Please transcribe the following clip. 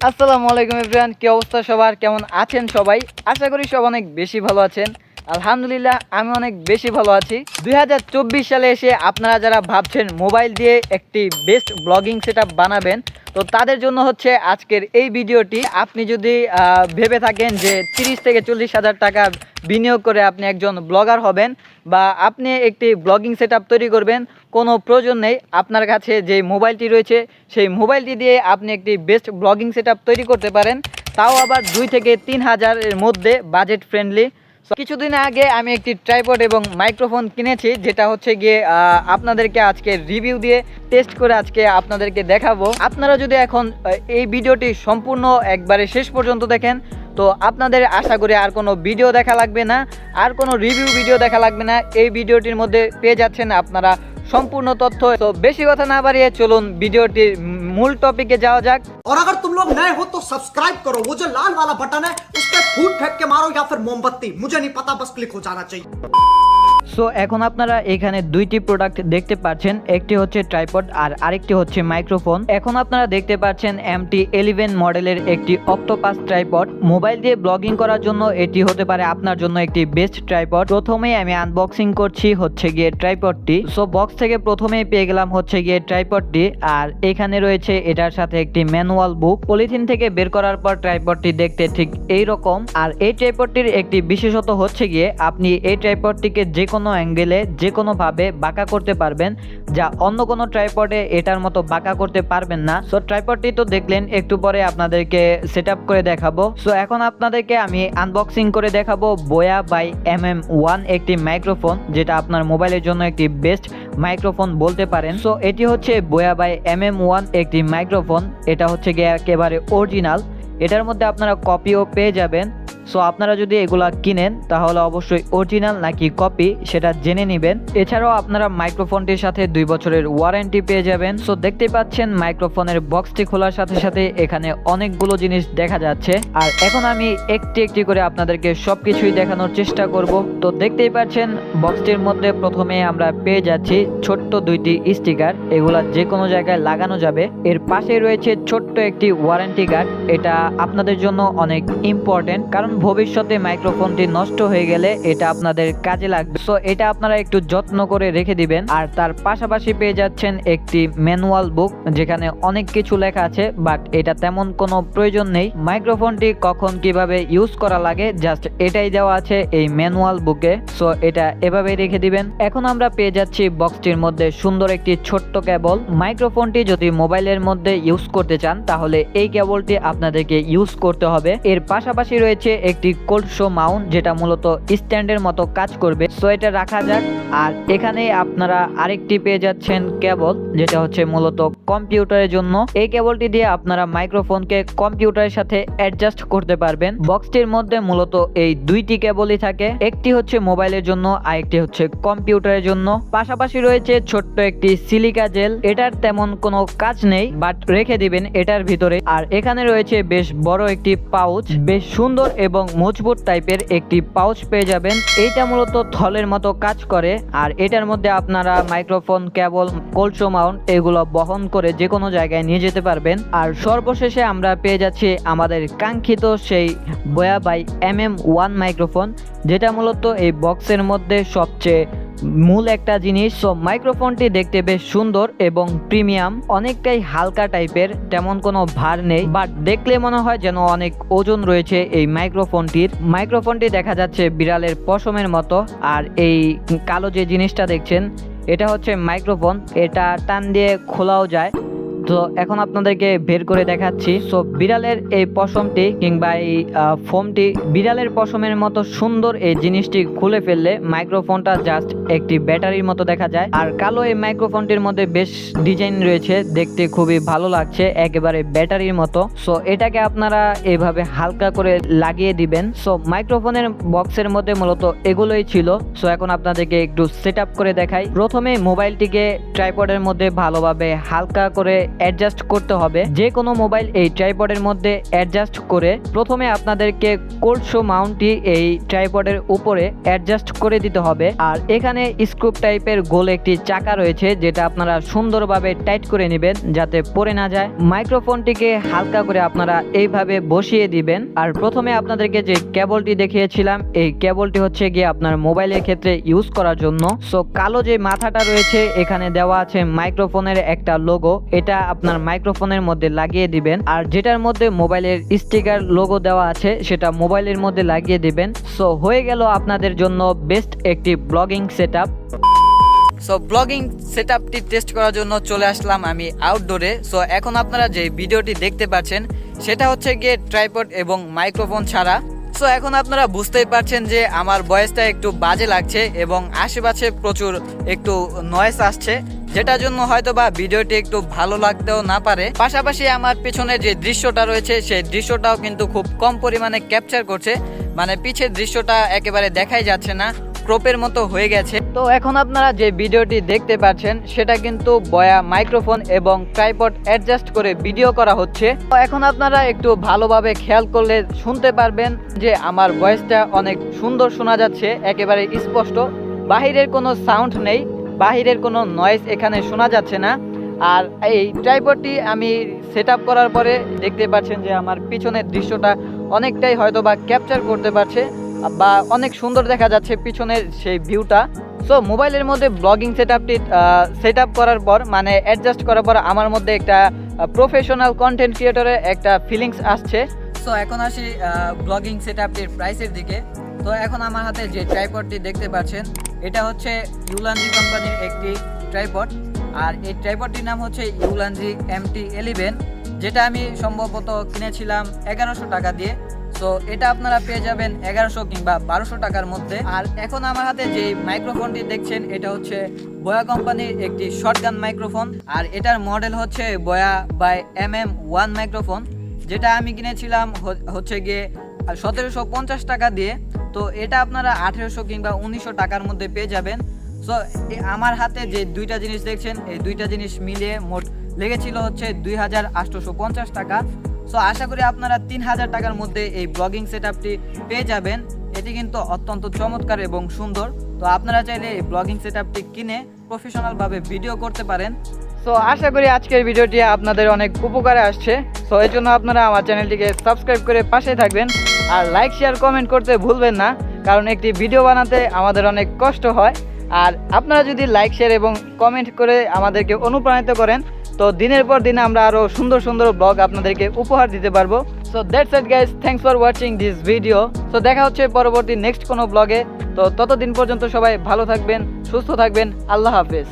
আসসালামু আলাইকুম এভরিওয়ান, কি অবস্থা সবার? কেমন আছেন সবাই? আশা করি সব অনেক বেশি ভালো আছেন। আলহামদুলিল্লাহ, আমি অনেক বেশি ভালো আছি। দুই হাজার চব্বিশ সালে এসে আপনারা যারা ভাবছেন মোবাইল দিয়ে একটি বেস্ট ব্লগিং সেট বানাবেন, তো তাদের জন্য হচ্ছে আজকের এই ভিডিওটি। আপনি যদি ভেবে থাকেন যে তিরিশ থেকে চল্লিশ হাজার টাকা বিনিয়োগ করে আপনি একজন ব্লগার হবেন বা আপনি একটি ব্লগিং সেট তৈরি করবেন, কোনো প্রয়োজন নেই। আপনার কাছে যে মোবাইলটি রয়েছে, সেই মোবাইলটি দিয়ে আপনি একটি বেস্ট ব্লগিং সেট তৈরি করতে পারেন। তাও আবার দুই থেকে তিন হাজারের মধ্যে বাজেট ফ্রেন্ডলি কিছুদিন আগে আমি একটি ট্রাইপড এবং মাইক্রোফোন কিনেছি, যেটা হচ্ছে গিয়ে আপনাদেরকে আজকে রিভিউ দিয়ে টেস্ট করে আজকে আপনাদেরকে দেখাবো। আপনারা যদি এখন এই ভিডিওটি সম্পূর্ণ একবারে শেষ পর্যন্ত দেখেন, তো আপনাদের আশা করি আর কোনো ভিডিও দেখা লাগবে না, আর কোনো রিভিউ ভিডিও দেখা লাগবে না। এই ভিডিওটির মধ্যে পেয়ে যাচ্ছেন আপনারা সম্পূর্ণ তথ্য তো বেশি কথা না বাড়িয়ে চলুন ভিডিওটির মূল টপিকে যাওয়া যাক और अगर तुम लोग नए हो तो सब्सक्राइब करो वो जो लाल वाला बटन है उस पर फूट फेंक के मारो या फिर मोमबत्ती मुझे नहीं पता बस क्लिक हो जाना चाहिए সো এখন আপনারা এখানে দুইটি প্রোডাক্ট দেখতে পাচ্ছেন। একটি হচ্ছে ট্রাইপড আর আরেকটি হচ্ছে মাইক্রোফোন এখন আপনারা দেখতে পাচ্ছেন এমটি এলিভেন মডেলের একটি অক্টোপাস ট্রাইপড মোবাইল দিয়ে ব্লগিং করার জন্য এটি হতে পারে আপনার জন্য একটি বেস্ট ট্রাইপড প্রথমেই আমি আনবক্সিং করছি হচ্ছে গিয়ে ট্রাইপডটি সো বক্স থেকে প্রথমেই পেয়ে গেলাম হচ্ছে গিয়ে ট্রাইপডটি আর এখানে রয়েছে এটার সাথে একটি ম্যানুয়াল বুক পলিথিন থেকে বের করার পর ট্রাইপডটি দেখতে ঠিক এই রকম আর এই ট্রাইপডটির একটি বিশেষত হচ্ছে গিয়ে আপনি এই ট্রাইপডটিকে যে কোনো অ্যাঙ্গেলে যে কোনোভাবে বাঁকা করতে পারবেন, যা অন্য কোনো ট্রাইপডে এটার মতো বাঁকা করতে পারবেন না। সো ট্রাইপডটি তো দেখলেন, একটু পরে আপনাদেরকে সেট করে দেখাবো। সো এখন আপনাদেরকে আমি আনবক্সিং করে দেখাবো Boya by M M one একটি মাইক্রোফোন যেটা আপনার মোবাইলের জন্য একটি বেস্ট মাইক্রোফোন বলতে পারেন। সো এটি হচ্ছে Boya by M M one একটি মাইক্রোফোন এটা হচ্ছে গিয়ে একেবারে অরিজিনাল এটার মধ্যে আপনারা কপিও পেয়ে যাবেন। সো আপনারা যদি এগুলা কিনেন, তাহলে অবশ্যই অরিজিনাল নাকি কপি সেটা জেনে নেবেন। এছাড়াও আপনারা মাইক্রোফোনটির সাথে দুই বছরের ওয়ারেন্টি পেয়ে যাবেন। সো দেখতে পাচ্ছেন মাইক্রোফোনের বক্সটি খোলার সাথে সাথে এখানে অনেকগুলো জিনিস দেখা যাচ্ছে। আর এখন আমি একটি একটি করে আপনাদেরকে সবকিছুই দেখানোর চেষ্টা করব। তো, দেখতেই পাচ্ছেন বক্সটির মধ্যে প্রথমে আমরা পেয়ে যাচ্ছি ছোট্ট দুইটি স্টিকার এগুলা যে কোনো জায়গায় লাগানো যাবে। এর পাশে রয়েছে ছোট্ট একটি ওয়ারেন্টি গার্ড এটা আপনাদের জন্য অনেক ইম্পর্টেন্ট কারণ ভবিষ্যতে মাইক্রোফোনটি নষ্ট হয়ে গেলে এটা আপনাদের কাজে লাগবে। সো এটা আপনারা একটু যত্ন করে রেখে দিবেন। আর তার পাশাপাশি পেয়ে যাচ্ছেন একটি ম্যানুয়াল বুক, যেখানে অনেক কিছু লেখা আছে, বাট এটা তেমন কোনো প্রয়োজন নেই। মাইক্রোফোনটি কখন কীভাবে ইউজ করা লাগে, জাস্ট এটাই দেওয়া আছে এই ম্যানুয়াল বুকে। সো এটা এভাবেই রেখে দিবেন। এখন আমরা পেয়ে যাচ্ছি বক্সটির মধ্যে সুন্দর একটি ছোট্ট কেবল। মাইক্রোফোনটি যদি মোবাইলের মধ্যে ইউজ করতে চান, তাহলে এই কেবলটি আপনাদেরকে ইউজ করতে হবে। এর পাশাপাশি রয়েছে একটি কোল্ড শো মাউন্ট যেটা মূলত স্ট্যান্ডের মতো কাজ করবে। সো এটা রাখা যাক। আর এখানে আপনারা আরেকটি পেয়ে যাচ্ছেন কেবল যেটা হচ্ছে মূলত কম্পিউটারের জন্য। এই কেবলটি দিয়ে আপনারা মাইক্রোফোনকে কম্পিউটারের সাথে অ্যাডজাস্ট করতে পারবেন। বক্সটির মধ্যে মূলত এই দুইটি কেবলই থাকে। একটি হচ্ছে মোবাইলের জন্য আর একটি হচ্ছে কম্পিউটারের জন্য। পাশাপাশি রয়েছে ছোট্ট একটি সিলিকা জেল এটার তেমন কোনো কাজ নেই বাট রেখে দিবেন এটার ভিতরে। আর এখানে রয়েছে বেশ বড় একটি পাউচ বেশ সুন্দর এবং মজবুত টাইপের একটি পাউচ পেয়ে যাবেন। এইটা মূলত থলের মতো কাজ করে। আর এটার মধ্যে আপনারা মাইক্রোফোন কেবল কোলসো মাউন্ট এগুলো বহন করে যে কোনো জায়গায় নিয়ে যেতে পারবেন। আর সর্বশেষে আমরা পেয়ে যাচ্ছি আমাদের কাঙ্ক্ষিত সেই Boya by M M one microphone যেটা মূলত এই বক্সের মধ্যে সবচেয়ে মূল একটা জিনিস সো মাইক্রোফোনটি দেখতে বেশ সুন্দর এবং প্রিমিয়াম অনেকটাই হালকা টাইপের তেমন কোনো ভার নেই বাট দেখলে মনে হয় যেন অনেক ওজন রয়েছে এই মাইক্রোফোনটির মাইক্রোফোনটি দেখা যাচ্ছে বিড়ালের পশমের মতো, আর এই কালো যে জিনিসটা দেখছেন, এটা হচ্ছে মাইক্রোফোন এটা টান দিয়ে খোলাও যায়। তো এখন আপনাদেরকে বের করে দেখাচ্ছি। সো বিড়ালের এই পশমটি কিংবা এই ফোমটি বিড়ালের পশমের মতো সুন্দর এই জিনিসটি খুলে ফেললে মাইক্রোফোনটা জাস্ট একটি ব্যাটারির মতো দেখা যায়। আর কালো এই মাইক্রোফোনটির মধ্যে বেশ ডিজাইন রয়েছে, দেখতে খুবই ভালো লাগছে, একেবারে ব্যাটারির মতো। সো এটাকে আপনারা এভাবে হালকা করে লাগিয়ে দিবেন। সো মাইক্রোফোনের বক্সের মধ্যে মূলত এগুলোই ছিল। সো এখন আপনাদেরকে একটু সেট করে দেখাই। প্রথমে মোবাইলটিকে ট্রাইপডের মধ্যে ভালোভাবে হালকা করে অ্যাডজাস্ট করতে হবে। যে কোনো মোবাইল এই ট্রাইপডের মধ্যে অ্যাডজাস্ট করে প্রথমে আপনাদেরকে কোল্ড শো মাউন্টটি এই ট্রাইপডের উপরে অ্যাডজাস্ট করে দিতে হবে। আর এখানে স্ক্রুপ টাইপের গোল একটি চাকা রয়েছে, যেটা আপনারা সুন্দরভাবে টাইট করে নেবেন যাতে পড়ে না যায়। মাইক্রোফোনটিকে হালকা করে আপনারা এইভাবে বসিয়ে দিবেন। আর প্রথমে আপনাদেরকে যে কেবলটি দেখিয়েছিলাম, এই কেবলটি হচ্ছে গিয়ে আপনার মোবাইলের ক্ষেত্রে ইউজ করার জন্য। সো কালো যে মাথাটা রয়েছে, এখানে দেওয়া আছে মাইক্রোফোনের একটা লোগো এটা আপনার মাইক্রোফোনের মধ্যে লাগিয়ে দিবেন। আর যেটার মধ্যে মোবাইলের স্টিকার লোগো দেওয়া আছে, সেটা মোবাইলের মধ্যে লাগিয়ে দিবেন। সো হয়ে গেল আপনাদের জন্য বেস্ট একটি ব্লগিং সেট সো ব্লগিং সেটআপটি টেস্ট করার জন্য চলে আসলাম আমি আউটডোরে সো এখন আপনারা যে ভিডিওটি দেখতে পাচ্ছেন, সেটা হচ্ছে গিয়ে ট্রাইপড এবং মাইক্রোফোন ছাড়া। সো এখন আপনারা বুঝতেই পারছেন যে আমার ভয়েসটা একটু বাজে লাগছে এবং আশেপাশে প্রচুর একটু নয়েস আসছে। যেটার জন্য হয়তো বা ভিডিওটি একটু ভালো লাগতেও না পারে। পাশাপাশি আমার পেছনে যে দৃশ্যটা রয়েছে, সেই দৃশ্যটাও কিন্তু খুব কম পরিমাণে ক্যাপচার করছে। মানে পিছের দৃশ্যটা একেবারে দেখাই যাচ্ছে না, ক্রপের মতো হয়ে গেছে। তো এখন আপনারা যে ভিডিওটি দেখতে পাচ্ছেন, সেটা কিন্তু বয়া মাইক্রোফোন এবং ট্রাইপড অ্যাডজাস্ট করে ভিডিও করা হচ্ছে। তো এখন আপনারা একটু ভালোভাবে খেয়াল করলে শুনতে পারবেন যে আমার ভয়েসটা অনেক সুন্দর শোনা যাচ্ছে, একেবারে স্পষ্ট। বাহিরের কোনো সাউন্ড নেই। বাহিরের কোনো নয়েজ এখানে শোনা যাচ্ছে না। আর এই ট্রাইপডটি আমি সেট করার পরে দেখতে পাচ্ছেন যে আমার পিছনের দৃশ্যটা অনেকটাই হয়তো বা ক্যাপচার করতে পারছে বা অনেক সুন্দর দেখা যাচ্ছে পিছনের সেই ভিউটা সো মোবাইলের মধ্যে ব্লগিং সেট আপটি সেট করার পর মানে অ্যাডজাস্ট করার পর আমার মধ্যে একটা প্রফেশনাল কন্টেন্ট ক্রিয়েটরের একটা ফিলিংস আসছে। সো এখন আসি ব্লগিং সেট আপটির প্রাইসের দিকে। তো এখন আমার হাতে যে ট্রাইপডটি দেখতে পাচ্ছেন, এটা হচ্ছে ইউলানজি কোম্পানির একটি ট্রাইপড আর এই ট্রাইপডটির নাম হচ্ছে ইউলানজি এমটি এলিভেন যেটা আমি সম্ভবত কিনেছিলাম এগারোশো টাকা দিয়ে। তো এটা আপনারা পেয়ে যাবেন এগারোশো কিংবা বারোশো টাকার মধ্যে। আর এখন আমার হাতে যে মাইক্রোফোনটি দেখছেন, এটা হচ্ছে বয়া কোম্পানির একটি শর্টগান মাইক্রোফোন আর এটার মডেল হচ্ছে Boya by M M one microphone যেটা আমি কিনেছিলাম হচ্ছে গিয়ে সতেরোশো পঞ্চাশ টাকা দিয়ে। তো এটা আপনারা আঠেরোশো কিংবা উনিশশো টাকার মধ্যে পেয়ে যাবেন। সো আমার হাতে যে দুইটা জিনিস দেখছেন, এই দুইটা জিনিস মিলিয়ে মোট লেগেছিল হচ্ছে দুই হাজার আটশোশো পঞ্চাশ টাকা। সো আশা করি আপনারা তিন হাজার টাকার মধ্যে এই ব্লগিং সেট আপটি পেয়ে যাবেন। এটি কিন্তু অত্যন্ত চমৎকার এবং সুন্দর। তো আপনারা চাইলে এই ব্লগিং সেট আপটি কিনে প্রফেশনালভাবে ভিডিও করতে পারেন। সো আশা করি আজকের ভিডিওটি আপনাদের অনেক উপকারে আসছে। সো এই জন্য আপনারা আমার চ্যানেলটিকে সাবস্ক্রাইব করে পাশে থাকবেন। আর লাইক শেয়ার কমেন্ট করতে ভুলবেন না, কারণ একটি ভিডিও বানাতে আমাদের অনেক কষ্ট হয়। আর আপনারা যদি লাইক শেয়ার এবং কমেন্ট করে আমাদেরকে অনুপ্রাণিত করেন, তো দিনের পর দিন আমরা আরও সুন্দর সুন্দর ব্লগ আপনাদেরকে উপহার দিতে পারব। So that's it guys thanks for watching this video so দেখা হচ্ছে পরবর্তী নেক্সট কোনো ব্লগে তো ততদিন পর্যন্ত সবাই ভালো থাকবেন, সুস্থ থাকবেন। আল্লাহ হাফেজ।